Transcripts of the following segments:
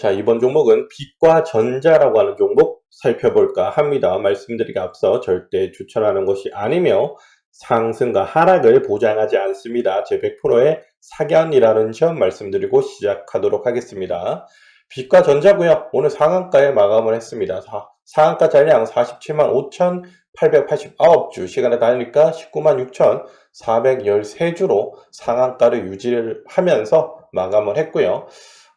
자, 이번 종목은 빛과 전자라고 하는 종목 살펴볼까 합니다. 말씀드리기 앞서 절대 추천하는 것이 아니며 상승과 하락을 보장하지 않습니다. 제 100%의 사견이라는 점 말씀드리고 시작하도록 하겠습니다. 빛과 전자고요. 오늘 상한가에 마감을 했습니다. 사- 상한가 잔량 47만 5,889주, 시간에 다니까 19만 6,413주로 상한가를 유지를 하면서 마감을 했고요.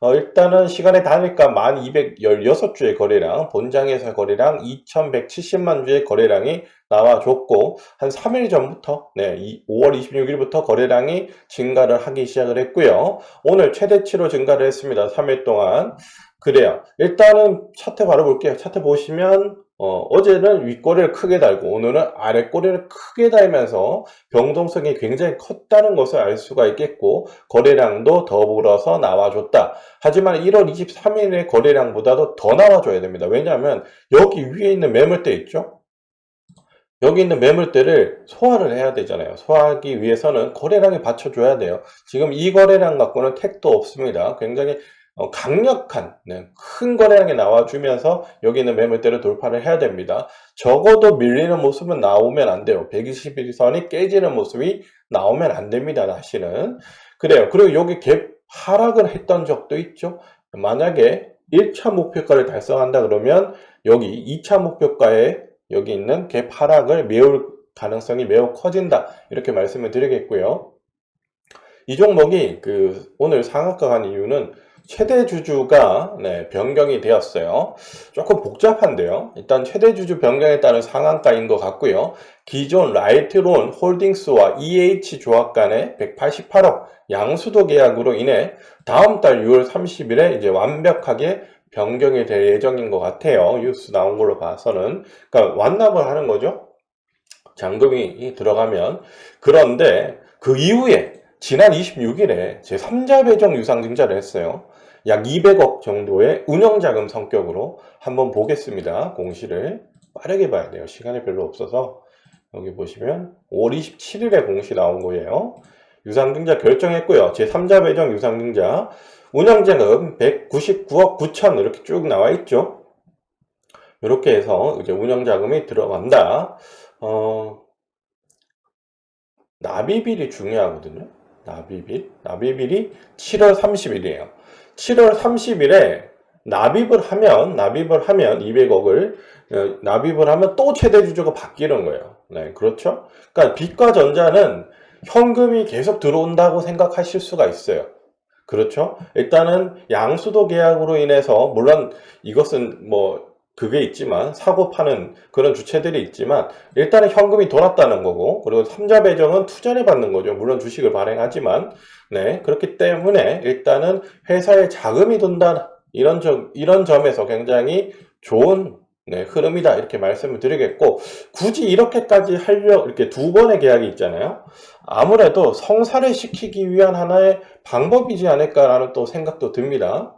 어, 일단은 시간에 다니까 1216주의 거래량, 본장에서 거래량 2170만 주의 거래량이 나와줬고, 한 3일 전부터, 네, 이 5월 26일부터 거래량이 증가를 하기 시작을 했고요. 오늘 최대치로 증가를 했습니다. 3일 동안. 그래요. 일단은 차트 바로 볼게요. 차트 보시면, 어, 제는 윗꼬리를 크게 달고, 오늘은 아랫꼬리를 크게 달면서 병동성이 굉장히 컸다는 것을 알 수가 있겠고, 거래량도 더불어서 나와줬다. 하지만 1월 23일의 거래량보다도 더 나와줘야 됩니다. 왜냐하면 여기 위에 있는 매물대 있죠? 여기 있는 매물대를 소화를 해야 되잖아요. 소화하기 위해서는 거래량이 받쳐줘야 돼요. 지금 이 거래량 갖고는 택도 없습니다. 굉장히 어, 강력한 네, 큰 거래량이 나와주면서 여기 있는 매물대를 돌파를 해야 됩니다. 적어도 밀리는 모습은 나오면 안 돼요. 121선이 깨지는 모습이 나오면 안 됩니다. 다시는. 그래요. 그리고 여기 갭 하락을 했던 적도 있죠. 만약에 1차 목표가를 달성한다 그러면 여기 2차 목표가에 여기 있는 갭 하락을 메울 가능성이 매우 커진다. 이렇게 말씀을 드리겠고요. 이 종목이 그 오늘 상한가 간 이유는 최대 주주가 네, 변경이 되었어요. 조금 복잡한데요. 일단 최대 주주 변경에 따른 상한가인 것 같고요. 기존 라이트론 홀딩스와 EH 조합 간의 188억 양수도 계약으로 인해 다음 달 6월 30일에 이제 완벽하게 변경이 될 예정인 것 같아요. 뉴스 나온 걸로 봐서는. 그러니까 완납을 하는 거죠. 잔금이 들어가면. 그런데 그 이후에 지난 26일에 제 3자 배정 유상 증자를 했어요. 약 200억 정도의 운영자금 성격으로 한번 보겠습니다. 공시를 빠르게 봐야 돼요. 시간이 별로 없어서 여기 보시면 5월 27일에 공시 나온 거예요. 유상증자 결정했고요. 제 3자 배정 유상증자 운영자금 199억 9천 이렇게 쭉 나와 있죠. 이렇게 해서 이제 운영자금이 들어간다. 어, 납입일이 중요하거든요. 납입일. 납입일이 7월 30일이에요. 7월 30일에 납입을 하면, 납입을 하면 200억을 어, 납입을 하면 또 최대 주주가 바뀌는 거예요. 네, 그렇죠? 그러니까 빛과 전자는 현금이 계속 들어온다고 생각하실 수가 있어요. 그렇죠? 일단은 양수도 계약으로 인해서 물론 이것은 뭐 그게 있지만 사고 파는 그런 주체들이 있지만 일단은 현금이 돌았다는 거고 그리고 삼자 배정은 투자를 받는 거죠. 물론 주식을 발행하지만 네 그렇기 때문에 일단은 회사에 자금이 돈다 이런 점 이런 점에서 굉장히 좋은 네, 흐름이다 이렇게 말씀을 드리겠고 굳이 이렇게까지 하려 이렇게 두 번의 계약이 있잖아요. 아무래도 성사를 시키기 위한 하나의 방법이지 않을까라는 또 생각도 듭니다.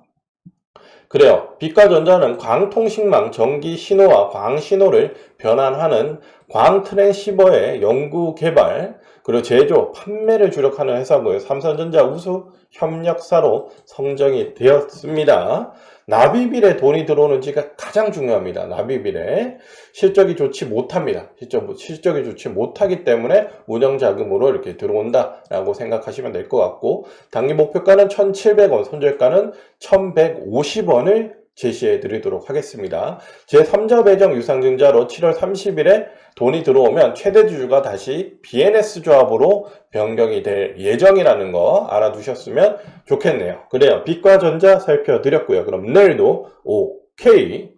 그래요. 빛과 전자는 광통신망 전기 신호와 광 신호를 변환하는 광 트랜시버의 연구 개발 그리고 제조, 판매를 주력하는 회사고요. 삼성전자 우수 협력사로 성정이 되었습니다. 납입일에 돈이 들어오는지가 가장 중요합니다. 납입일에 실적이 좋지 못합니다. 실적, 실적이 좋지 못하기 때문에 운영자금으로 이렇게 들어온다라고 생각하시면 될 것 같고 단기 목표가는 1,700원, 손절가는 1,150원을 제시해 드리도록 하겠습니다. 제3자 배정 유상증자로 7월 30일에 돈이 들어오면 최대 주주가 다시 BNS 조합으로 변경이 될 예정이라는 거 알아두셨으면 좋겠네요. 그래요. 빛과 전자 살펴드렸고요. 그럼 내일도 OK